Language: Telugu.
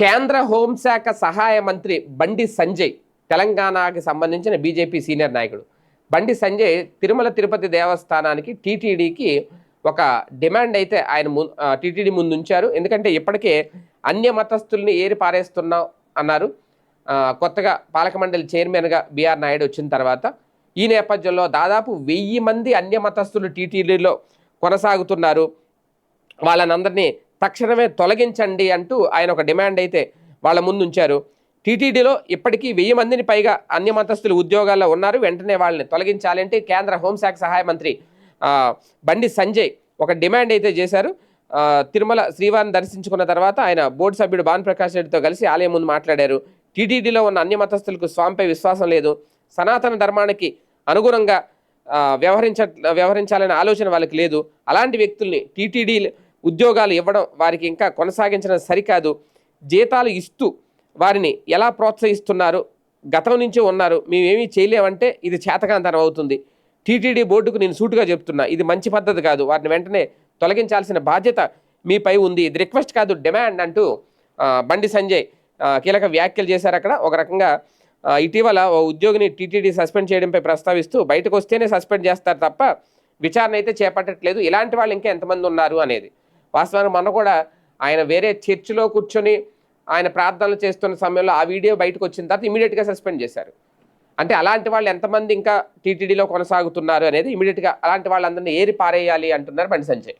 కేంద్ర హోంశాఖ సహాయ మంత్రి బండి సంజయ్ తెలంగాణకి సంబంధించిన బీజేపీ సీనియర్ నాయకుడు. బండి సంజయ్ తిరుమల తిరుపతి దేవస్థానానికి టీటీడీకి ఒక డిమాండ్ అయితే ఆయన ము టీటీడీ ముందు ఉంచారు. ఎందుకంటే ఇప్పటికే అన్య మతస్థుల్ని ఏరి పారేస్తున్నాం అన్నారు. కొత్తగా పాలక మండలి చైర్మన్గా బీఆర్ నాయుడు వచ్చిన తర్వాత ఈ నేపథ్యంలో దాదాపు వెయ్యి మంది అన్య మతస్థులు టీటీడీలో కొనసాగుతున్నారు. వాళ్ళనందరినీ తక్షణమే తొలగించండి అంటూ ఆయన ఒక డిమాండ్ అయితే వాళ్ళ ముందు ఉంచారు. టీటీడీలో ఇప్పటికీ వెయ్యి మందిని పైగా అన్ని మతస్థులు ఉద్యోగాల్లో ఉన్నారు. వెంటనే వాళ్ళని తొలగించాలంటే కేంద్ర హోంశాఖ సహాయ మంత్రి బండి సంజయ్ ఒక డిమాండ్ అయితే చేశారు. తిరుమల శ్రీవారిని దర్శించుకున్న తర్వాత ఆయన బోర్డు సభ్యుడు భాన్ ప్రకాష్ రెడ్డితో కలిసి ఆలయం ముందు మాట్లాడారు. టీటీడీలో ఉన్న అన్ని మతస్థులకు స్వామిపై విశ్వాసం లేదు. సనాతన ధర్మానికి అనుగుణంగా వ్యవహరించ వ్యవహరించాలనే ఆలోచన వాళ్ళకి లేదు. అలాంటి వ్యక్తుల్ని టీటీడీ ఉద్యోగాలు ఇవ్వడం వారికి ఇంకా కొనసాగించడం సరికాదు. జీతాలు ఇస్తూ వారిని ఎలా ప్రోత్సహిస్తున్నారు? గతం నుంచే ఉన్నారు. మేమేమీ చేయలేమంటే ఇది చేతకాంతనం అవుతుంది. టీటీడీ బోర్డుకు నేను సూటుగా చెప్తున్నా ఇది మంచి పద్ధతి కాదు. వారిని వెంటనే తొలగించాల్సిన బాధ్యత మీపై ఉంది. ఇది రిక్వెస్ట్ కాదు డిమాండ్ అంటూ బండి సంజయ్ కీలక వ్యాఖ్యలు చేశారు అక్కడ. ఒక రకంగా ఇటీవల ఓ ఉద్యోగిని టీటీడీ సస్పెండ్ చేయడంపై ప్రస్తావిస్తూ బయటకు వస్తేనే సస్పెండ్ చేస్తారు తప్ప విచారణ అయితే చేపట్టట్లేదు. ఇలాంటి వాళ్ళు ఇంకా ఎంతమంది ఉన్నారు అనేది. వాస్తవానికి మొన్న కూడా ఆయన వేరే చర్చిలో కూర్చొని ఆయన ప్రార్థనలు చేస్తున్న సమయంలో ఆ వీడియో బయటకు వచ్చిన తర్వాత ఇమీడియట్గా సస్పెండ్ చేశారు. అంటే అలాంటి వాళ్ళు ఎంతమంది ఇంకా టీటీడీలో కొనసాగుతున్నారు అనేది ఇమీడియట్గా అలాంటి వాళ్ళందరినీ ఏరి పారేయాలి అంటున్నారు బండి సంజయ్.